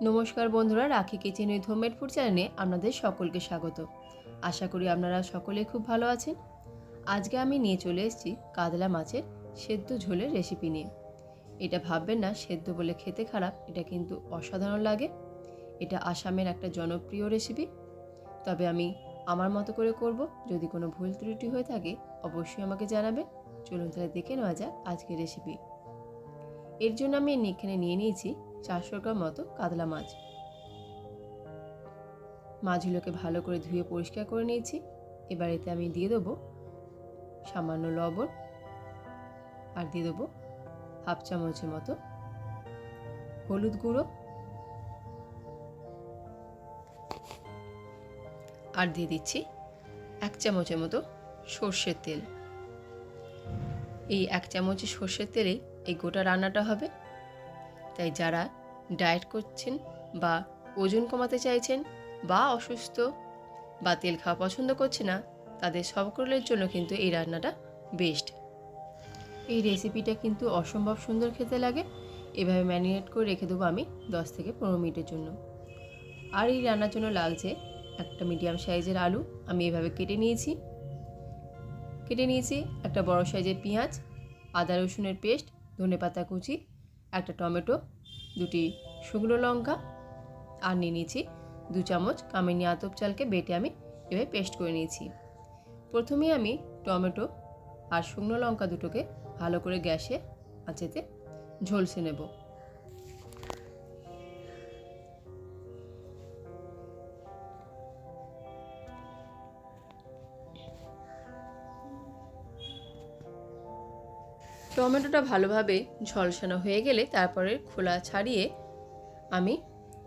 নমস্কার বন্ধুরা, রাখি কিচেন উইথ চ্যানেলে আপনাদের সকলকে স্বাগত। আশা করি আপনারা সকলে খুব ভালো আছেন। আজকে আমি নিয়ে চলে এসেছি কাতলা মাছের সেদ্ধ ঝোলের রেসিপি নিয়ে। এটা ভাববেন না, সেদ্ধ বলে খেতে খারাপ, এটা কিন্তু অসাধারণ লাগে। এটা আসামের একটা জনপ্রিয় রেসিপি তবে আমি আমার মতো করে করব, যদি কোনো ভুল ত্রুটি হয়ে থাকে, অবশ্যই আমাকে জানাবে চলুন তাহলে দেখে নেওয়া যাক আজকের রেসিপি এর জন্য আমি এখানে নিয়ে নিয়েছি চারশো গ্রাম মতো কাতলা মাছ। মাছগুলোকে ভালো করে ধুয়ে পরিষ্কার করে নিয়েছি। এবার এতে আমি দিয়ে দেবো সামান্য লবণ আর দিয়ে দেবো হাফ চামচের মতো হলুদ গুঁড়ো। আর দিয়ে দিচ্ছি এক চামচের মতো সর্ষের তেল। এই এক চামচ সর্ষের তেলে এই গোটা রান্নাটা হবে। তাই যারা ডায়েট করছেন বা ওজন কমাতে চাইছেন বা অসুস্থ বা তেল খাওয়া পছন্দ করছে না, তাদের সকলের জন্য কিন্তু এই রান্নাটা বেস্ট এই রেসিপিটা কিন্তু অসম্ভব সুন্দর খেতে লাগে। এভাবে ম্যারিনেট করে রেখে দেবো আমি দশ থেকে পনেরো মিনিটের জন্য। আর এই রান্নার জন্য লাগছে একটা মিডিয়াম সাইজের আলু। আমি এভাবে কেটে নিয়েছি। কেটে নিয়েছি একটা বড় সাইজের পেঁয়াজ, আদা রসুনের পেস্ট ধনে পাতা কুচি একটা টমেটো, দুটি শুকনো লঙ্কা আর নিয়ে নিয়েছি দু চামচ কামিনি আতপ চালকে বেটে আমি এভাবে পেস্ট করে নিয়েছি। প্রথমেই আমি টমেটো আর শুকনো লঙ্কা দুটোকে ভালো করে গ্যাসে আঁচেতে ঝলসে নেব। টমেটোটা ভালোভাবে ঝলসানো হয়ে গেলে তারপরে খোলা ছাড়িয়ে আমি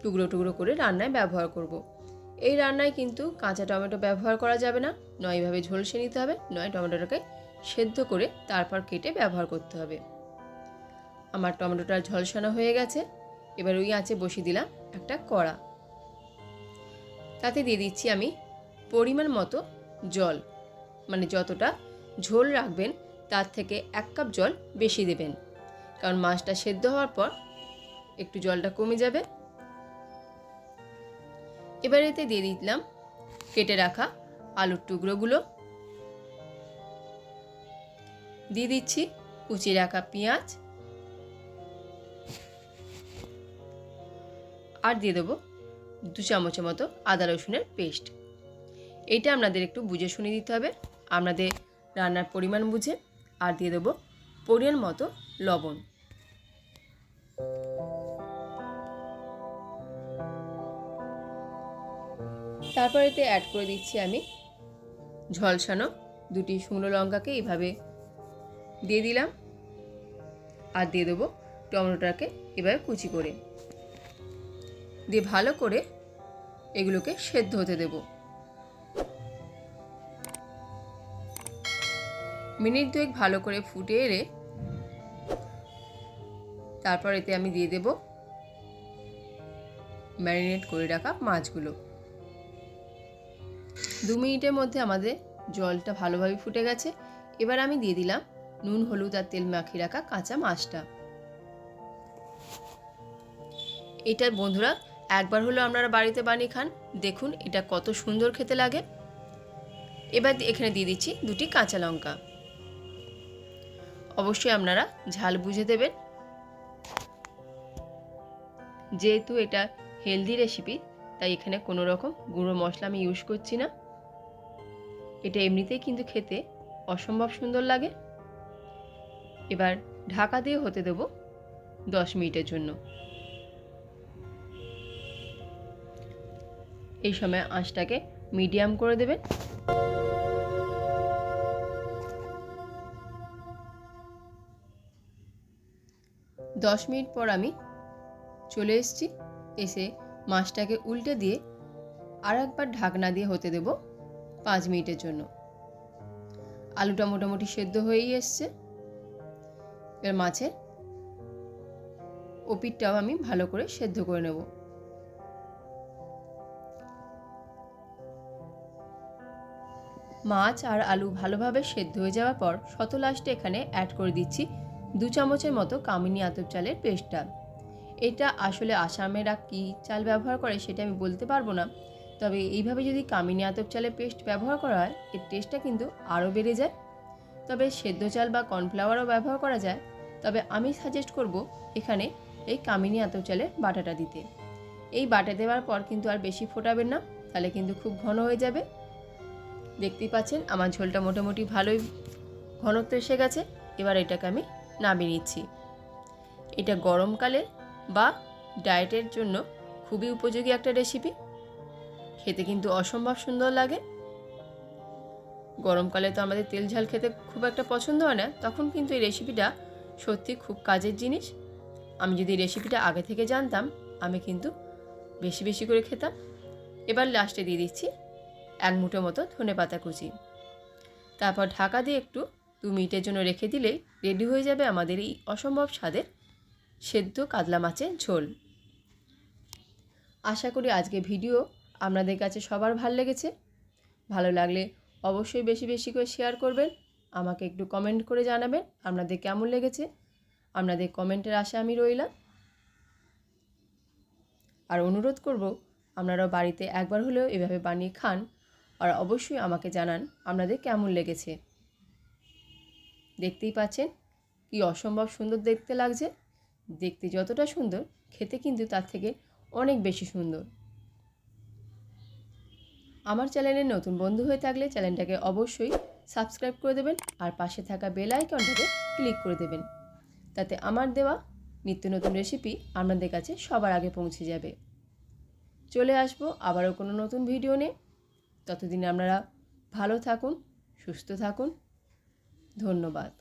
টুকরো টুকরো করে রান্নায় ব্যবহার করব। এই রান্নায় কিন্তু কাঁচা টমেটো ব্যবহার করা যাবে না নয় এভাবে ঝলসে নিতে হবে নয় টমেটোটাকে সেদ্ধ করে তারপর কেটে ব্যবহার করতে হবে আমার টমেটোটা ঝলসানো হয়ে গেছে, এবার ওই আঁচে বসিয়ে দিলাম একটা কড়া তাতে দিয়ে দিচ্ছি আমি পরিমাণ মতো জল মানে যতটা ঝোল রাখবেন তার থেকে এক কাপ জল বেশি দেবেন। কারণ মাছটা সেদ্ধ হওয়ার পর একটু জলটা কমে যাবে। এবার এতে দিয়ে দিলাম কেটে রাখা আলুর টুকরোগুলো। দিয়ে দিচ্ছি কুচি রাখা পেঁয়াজ। আর দিয়ে দেবো দু চামচের মতো আদা রসুনের পেস্ট। এইটা আপনাদের একটু বুঝে শুনে দিতে হবে। আপনাদের রান্নার পরিমাণ বুঝে। আর দিয়ে দেবো পরিমাণ মতো লবণ। তারপর এতে অ্যাড করে দিচ্ছি আমি ঝলসানো দুটি শুকনো লঙ্কাকে এইভাবে দিয়ে দিলাম আর দিয়ে দেবো টমেটোটাকে এভাবে কুচি করে। দিয়ে ভালো করে এগুলোকে সেদ্ধ হতে দেবো। মিনিট দুয়েক ভালো করে ফুটে এলে তারপর এতে আমি দিয়ে দেব ম্যারিনেট করে রাখা মাছগুলো। দু মিনিটের মধ্যে আমাদের জলটা ভালোভাবে ফুটে গেছে। এবার আমি দিয়ে দিলাম নুন, হলুদ আর তেল মাখিয়ে রাখা কাঁচা মাছটা। এটা বন্ধুরা, একবার হলো আপনারা বাড়িতে বানিয়ে খান। দেখুন এটা কত সুন্দর খেতে লাগে। এবার এখানে দিয়ে দিচ্ছি দুটি কাঁচা লঙ্কা। অবশ্যই আপনারা ঝাল বুঝে দেবেন। যেহেতু এটা হেলদি রেসিপি তাই এখানে কোনো রকম গুঁড়ো মশলা আমি ইউজ করছি না। এটা এমনিতেই কিন্তু খেতে অসম্ভব সুন্দর লাগে। এবার ঢাকা দিয়ে হতে দেব দশ মিনিটের জন্য। এই সময় আঁচটাকে মিডিয়াম করে দেবেন। দশ মিনিট পর আমি চলে এসেছি। এসে মাছটাকে উল্টে দিয়ে আর একবার ঢাকনা দিয়ে হতে দেব পাঁচ মিনিটের জন্য। আলুটা মোটামুটি সেদ্ধ হয়েই এসছে। এবার মাছের ওপিটটাও আমি ভালো করে সেদ্ধ করে নেব। মাছ আর আলু ভালোভাবে সেদ্ধ হয়ে যাওয়ার পর শত লাস্টে এখানে অ্যাড করে দিচ্ছি দু চামচের মতো কামিনী আতপ চালের পেস্টটা। এটা আসলে আসামেরা কী চাল ব্যবহার করে সেটা আমি বলতে পারব না। তবে এইভাবে যদি কামিনী আতপ চালের পেস্ট ব্যবহার করা হয়, এর টেস্টটা কিন্তু আরও বেড়ে যায়। তবে সেদ্ধ চাল বা কর্নফ্লাওয়ারও ব্যবহার করা যায়। তবে আমি সাজেস্ট করব এখানে এই কামিনী আতপ চালের বাটাটা দিতে। এই বাটা দেওয়ার পর কিন্তু আর বেশি ফোটাবেন না, তাহলে কিন্তু খুব ঘন হয়ে যাবে। দেখতেই পাচ্ছেন, আমার ঝোলটা মোটামুটি ভালোই ঘনত্ব এসে গেছে। এবার এটাকে আমি নামিয়ে নিচ্ছি। এটা গরমকালে বা ডায়েটের জন্য খুবই উপযোগী একটা রেসিপি খেতে কিন্তু অসম্ভব সুন্দর লাগে। গরমকালে তো আমাদের তেল ঝাল খেতে খুব একটা পছন্দ হয় না, তখন কিন্তু এই রেসিপিটা সত্যি খুব কাজের জিনিস। আমি যদি রেসিপিটা আগে থেকে জানতাম, আমি কিন্তু বেশি বেশি করে খেতাম। এবার লাস্টে দিয়ে দিচ্ছি এক মুঠো মতো ধনে পাতা কুচি। তারপর ঢাকা দিয়ে একটু দু মিনিটের জন্য রেখে দিলে রেডি হয়ে যাবে আমাদের এই অসম্ভব স্বাদের সেদ্ধ কাতলা মাছের ঝোল। আশা করি আজকে ভিডিও আপনাদের কাছে সবার ভালো লেগেছে। ভালো লাগলে অবশ্যই বেশি বেশি করে শেয়ার করবেন। আমাকে একটু কমেন্ট করে জানাবেন আপনাদের কেমন লেগেছে। আপনাদের কমেন্টের আশা আমি রইলাম। আর অনুরোধ করব, আপনারাও বাড়িতে একবার হলেও এভাবে বানিয়ে খান। আর অবশ্যই আমাকে জানান আপনাদের কেমন লেগেছে। দেখতেই পাচ্ছেন কি অসম্ভব সুন্দর দেখতে লাগছে। দেখতে যতটা সুন্দর, খেতে কিন্তু তার থেকে অনেক বেশি সুন্দর। আমার চ্যানেলে নতুন বন্ধু হয়ে থাকলে চ্যানেলটাকে অবশ্যই সাবস্ক্রাইব করে দেবেন আর পাশে থাকা বেল আইকনটাকে ক্লিক করে দেবেন। তাতে আমার দেওয়া নিত্য নতুন রেসিপি আপনাদের কাছে সবার আগে পৌঁছে যাবে। চলে আসব আবারও কোনো নতুন ভিডিও নিয়ে। ততদিন আপনারা ভালো থাকুন, সুস্থ থাকুন। ধন্যবাদ।